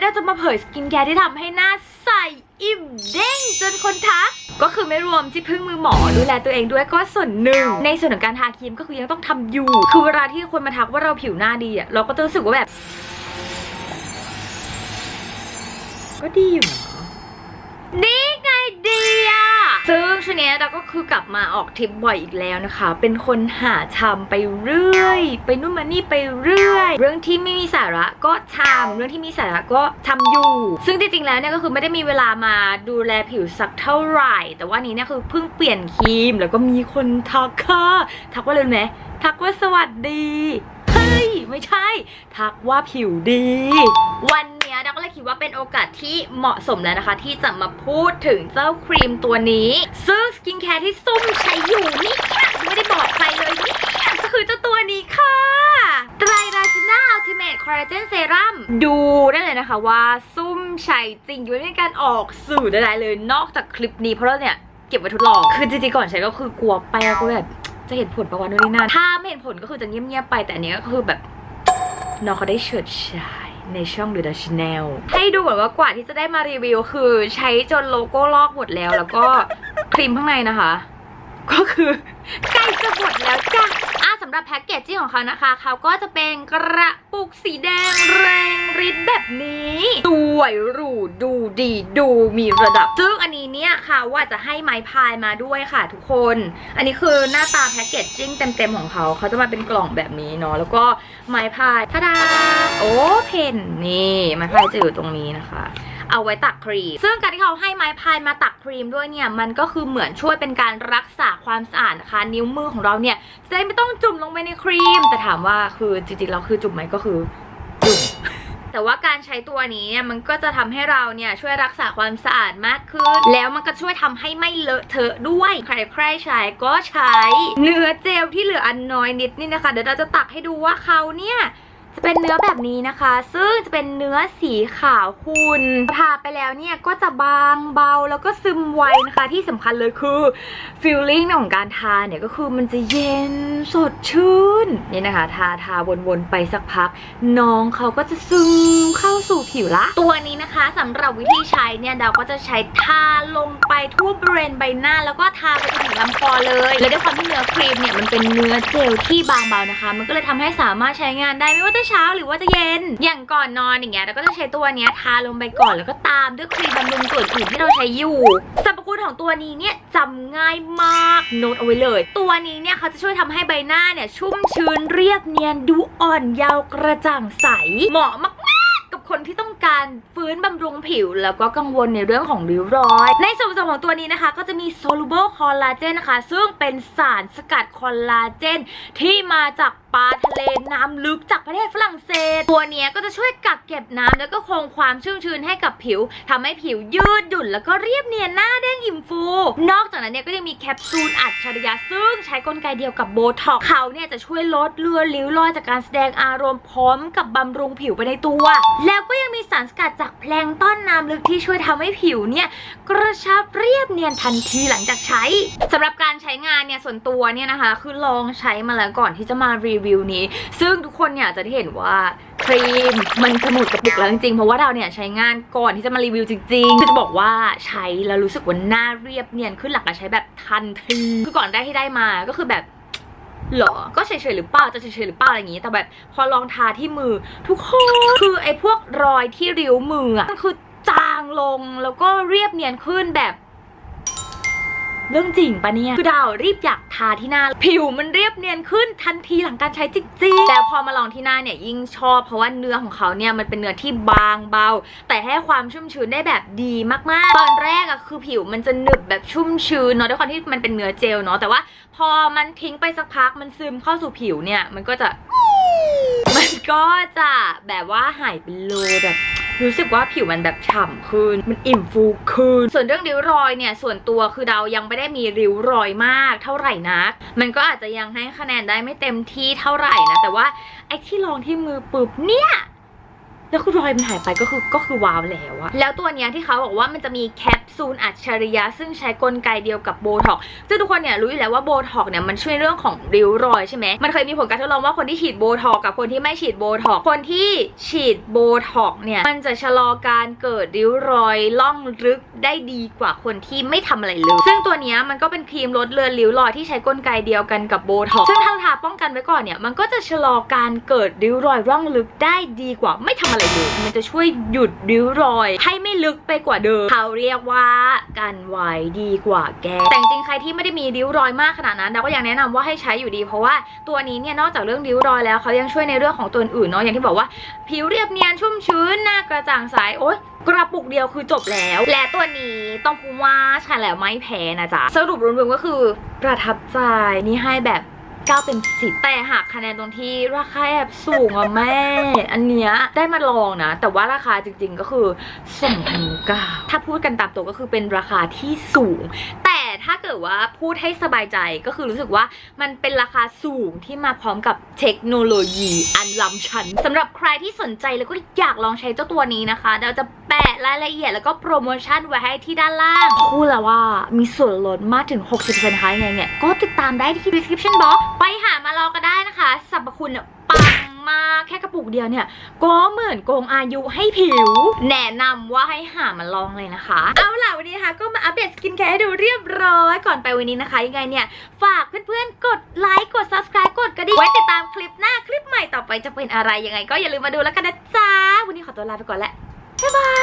เราจะมาเผยสกินแคร์ที่ทำให้หน้าใสอิ่มเด้งจนคนทัก ก็คือไม่รวมที่พึ่งมือหมอดูแลตัวเองด้วยก็ส่วนหนึ่ง ในส่วนของการทาครีมก็คือยังต้องทำอยู่ คือเวลาที่คนมาทักว่าเราผิวหน้าดีอะเราก็จะรู้สึกว่าแบบ ก็ดีอยู่นะนี่ไงดี ซึ่งช่วงนี้เราก็คือกลับมาออกทริปบ่อยอีกแล้วนะคะ เป็นคนหาชำไปเรื่อย ไปนู่นมานี่ไปเรื่อย เรื่องที่ไม่มีสาระก็ทำเรื่องที่มีสาระก็ทำอยู่ ซึ่งจริงๆแล้วเนี่ยก็คือไม่ได้มีเวลามาดูแลผิวสักเท่าไหร่ แต่ว่านี้เนี่ยคือเพิ่งเปลี่ยนครีม แล้วก็มีคนทักค่ะทักว่าเลยไหมทักว่าสวัสดีเฮ้ยไม่ใช่ ทักว่าผิวดี วัน เนี้ยเราก็เลยคิดว่าเป็นโอกาสที่เหมาะสมแล้วนะคะ ที่จะมาพูดถึงเจ้าครีมตัวนี้ ซึ่งสกินแคร์ที่ซุ่มใช้อยู่นี่ไม่ได้บอกใครเลยนี่ก็คือเจ้าตัวนี้ค่ะไตรราชิน่าอัลติเมทคอลลาเจนเซรั่มดูได้เลยนะคะว่าซุ่มใช้จริงอยู่ในการออกสื่อใดๆเลย นอกจากคลิปนี้เพราะเราเนี่ยเก็บไว้ทดลองคือจริงๆก่อนใช้ก็คือกลัวแป้งก็แบบจะเห็นผลประวันนู่นนี่นั่นถ้าไม่เห็นผลก็คือจะเงียบๆไปแต่อันนี้ก็คือแบบน้องเขาได้เฉิดฉาย ในช่องดูดาชแนลให้ดูก่อนว่ากว่าที่จะได้มารีวิว คือใช้จนโลโก้ลอกหมดแล้ว แล้วก็ครีมข้างในนะคะ ก็คือใกล้จะหมดแล้วจ้ะ สำหรับแพ็กเกจจิ้งของเขานะคะ เขาก็จะเป็นกระปุกสีแดงแรงฤทธิ์แบบนี้สวยหรูดูดีดูมีระดับ ซึ่งอันนี้เนี่ยค่ะว่าจะให้ไม้พายมาด้วยค่ะทุกคน อันนี้คือหน้าตาแพ็กเกจจิ้งเต็มๆของเขา เขาจะมาเป็นกล่องแบบนี้เนาะแล้วก็ไม้พายทาดาโอ้เพนนี่ไม้พายจะอยู่ตรงนี้นะคะ เอาไว้ตักครีม ซึ่งการที่เขาให้ไม้พายมาตักครีมด้วยเนี่ยมันก็คือเหมือนช่วยเป็นการรักษาความสะอาดนะคะนิ้วมือของเราเนี่ยจะได้ไม่ต้องจุ่มลงไปในครีม แต่ถามว่าคือจริงๆแล้วคือจุ่มไหมก็คือจุ่มแต่ว่าการใช้ตัวนี้เนี่ยมันก็จะทำให้เราเนี่ยช่วยรักษาความสะอาดมากขึ้น แล้วมันก็ช่วยทำให้ไม่เลอะเทอะด้วย ใครใครใช้ก็ใช้ เนื้อเจลที่เหลืออันน้อยนิดนี่นะคะ เดี๋ยวเราจะตักให้ดูว่าเขาเนี่ย จะเป็นเนื้อแบบนี้นะคะ ซึ่งจะเป็นเนื้อสีขาวคุณทาไปแล้วเนี่ยก็จะบางเบาแล้วก็ซึมไวนะคะ ที่สำคัญเลยคือฟีลลิ่งของการทาเนี่ยก็คือมันจะเย็นสดชื่นนี่นะคะ ทาทาวนๆไปสักพัก น้องเขาก็จะซึมเข้าสู่ผิวละ ตัวนี้นะคะสำหรับวิธีใช้เนี่ยดาวก็จะใช้ทาลงไปทั่วบริเวณใบหน้า แล้วก็ทาไปจนถึงลำคอเลย และด้วยความที่เนื้อครีมเนี่ยมันเป็นเนื้อเจลที่บางเบานะคะ มันก็เลยทำให้สามารถใช้งานได้ไม่ว่าจะเช้าหรือว่าจะเย็น อย่างก่อนนอนอย่างเงี้ยเราก็จะใช้ตัวเนี้ยทาลงไปก่อนแล้วก็ตามด้วยครีมบำรุงส่วนอื่นที่เราใช้อยู่สรรพคุณของตัวนี้เนี่ยจำง่ายมากโน้ตเอาไว้เลย ตัวนี้เนี่ยเขาจะช่วยทำให้ใบหน้าเนี่ยชุ่มชื้นเรียบเนียนดูอ่อนเยาว์กระจ่างใส เหมาะมากกับคนที่ต้อง การฟื้นบำรุงผิว แล้วก็กังวลในเรื่องของริ้วรอย ในส่วนผสมของตัวนี้นะคะ ก็จะมี soluble collagen นะคะ ซึ่งเป็นสารสกัดคอลลาเจนที่มาจากปลาทะเลน้ำลึกจากประเทศฝรั่งเศส ตัวนี้ก็จะช่วยกักเก็บน้ำแล้วก็คงความชุ่มชื้นให้กับผิวทำให้ผิวยืดหยุ่น แล้วก็เรียบเนียนหน้าเด้งอิ่มฟู นอกจากนั้นเนี่ยก็ยังมีแคปซูลอัจฉริยะซึ่งใช้กลไกเดียวกับโบท็อกเขาเนี่ยจะช่วยลดเลือนริ้วรอยจากการแสดงอารมณ์พร้อมกับบำรุงผิวไปในตัว แล้วก็ยังมีสารสกัดจากแพลงต้นน้ำลึกที่ช่วยทำให้ผิวเนี่ยกระชับเรียบเนียนทันทีหลังจากใช้สำหรับการใช้งานเนี่ยส่วนตัวเนี่ยนะคะ คือลองใช้มาแล้วก่อนที่จะมารีวิวนี้ ซึ่งทุกคนเนี่ยจะได้เห็นว่าครีมมันจะหมดกระปุกแล้วจริงๆ เพราะว่าเราเนี่ยใช้งานก่อนที่จะมารีวิวจริงๆคือจะบอกว่าใช้แล้วรู้สึกว่าหน้าเรียบเนียนขึ้นหลังจากใช้แบบทันทีคือก่อนได้ที่ได้มาก็คือแบบ หรอ ก็เฉยๆหรือเปล่า จะเฉยๆหรือเปล่าอะไรอย่างงี้ แต่แบบพอลองทาที่มือทุกคน คือไอ้พวกรอยที่ริ้วมืออะมันคือจางลงแล้วก็เรียบเนียนขึ้นแบบ เรื่องจริงปะเนี่ย คือดาวรีบอยากทาที่หน้า ผิวมันเรียบเนียนขึ้นทันทีหลังการใช้จริงๆแล้วพอมาลองที่หน้าเนี่ยยิ่งชอบเพราะว่าเนื้อของเขาเนี่ยมันเป็นเนื้อที่บางเบา แต่ให้ความชุ่มชื้นได้แบบดีมากๆ ตอนแรกอะคือผิวมันจะหนึบแบบชุ่มชื้นเนาะด้วยความที่มันเป็นเนื้อเจลเนาะแต่ว่า พอมันทิ้งไปสักพักมันซึมเข้าสู่ผิวเนี่ยมันก็จะ มันก็จะแบบว่าหายไปเลยแบบ รู้สึกว่าผิวมันแบบฉ่ำขึ้น มันอิ่มฟูขึ้น ส่วนเรื่องริ้วรอยเนี่ย ส่วนตัวคือเรายังไม่ได้มีริ้วรอยมากเท่าไหร่นัก มันก็อาจจะยังให้คะแนนได้ไม่เต็มที่เท่าไหร่นะ แต่ว่าไอ้ที่ลองที่มือปุ๊บเนี่ย แล้วคือรอยมันหายไปก็คือก็คือว้าวแล้วอะแล้วตัวเนี้ยที่เขาบอกว่ามันจะมีแคปซูลอัจฉริยะ ซึ่งใช้กลไกเดียวกับโบท็อกซึ่งทุกคนเนี่ยรู้อยู่แล้วว่าโบท็อกเนี่ยมันช่วยเรื่องของริ้วรอยใช่ไหมมันเคยมีผลการทดลองว่าคนที่ฉีดโบท็อกกับคนที่ไม่ฉีดโบท็อกคนที่ฉีดโบท็อกเนี่ยมันจะชะลอการเกิดริ้วรอยล่องลึกได้ดีกว่าคนที่ไม่ทำอะไรเลย ซึ่งตัวเนี้ยมันก็เป็นครีมลดเลือนริ้วรอยที่ใช้กลไกเดียวกันกับโบท็อกซึ่งถ้าทาป้องกันไว้ก่อนเนี่ยมันก็จะชะลอการเกิดริ้วรอยร่องลึกได้ดีกว่าไม่ทำอะไรเลย มันจะช่วยหยุดริ้วรอย ให้ไม่ลึกไปกว่าเดิม เขาเรียกว่ากันไว้ดีกว่าแก้แต่จริงๆใครที่ไม่ได้มีริ้วรอยมากขนาดนั้นเราก็ยังแนะนำว่าให้ใช้อยู่ดี เพราะว่าตัวนี้เนี่ยนอกจากเรื่องริ้วรอยแล้วเขายังช่วยในเรื่องของตัวอื่นเนาะอย่างที่บอกว่า ผิวเรียบเนียนชุ่มชื้นหน้ากระจ่างใสโอ๊ยกระปุกเดียวคือจบแล้ว และตัวนี้ต้องพูดว่าใช้แล้วไม่แพ้นะจ๊ะสรุปรวมๆก็คือประทับใจนี่ให้แบบ 9เป็น10 แต่หากคะแนนตรงที่ราคาแอบสูงอะแม่ อันเนี้ยได้มาลองนะ แต่ว่าราคาจริงๆก็คือ2,009ถ้าพูดกันตามตัวก็คือเป็นราคาที่สูงแต่ ถ้าเกิดว่าพูดให้สบายใจก็คือรู้สึกว่ามันเป็นราคาสูงที่มาพร้อมกับเทคโนโลยีอันล้ำชั้นสำหรับใครที่สนใจแล้วก็อยากลองใช้เจ้าตัวนี้นะคะเราจะแปะรายละเอียดแล้วก็โปรโมชั่นไว้ให้ที่ด้านล่างพูดแล้วว่ามีส่วนลดมากถึง 60%นะคะยังไงเนี่ยก็ติดตามได้ที่ description box ไปหามาลองก็ได้นะคะสรรพคุณเนี่ย มาก แค่กระปุกเดียวเนี่ย ก็เหมือนโกงอายุให้ผิว แนะนำว่าให้หามาลองเลยนะคะ เอาล่ะวันนี้นะคะ ก็มาอัปเดตสกินแคร์ให้ดูเรียบร้อย ก่อนไปวันนี้นะคะ ยังไงเนี่ย ฝากเพื่อนๆ กดไลค์ กด subscribe กดกระดิ่งไว้ติดตามคลิปหน้าคลิปใหม่ต่อไปจะเป็นอะไรยังไง ก็อย่าลืมมาดูแล้วกันนะจ๊ะ วันนี้ขอตัวลาไปก่อนแล้วบ๊ายบาย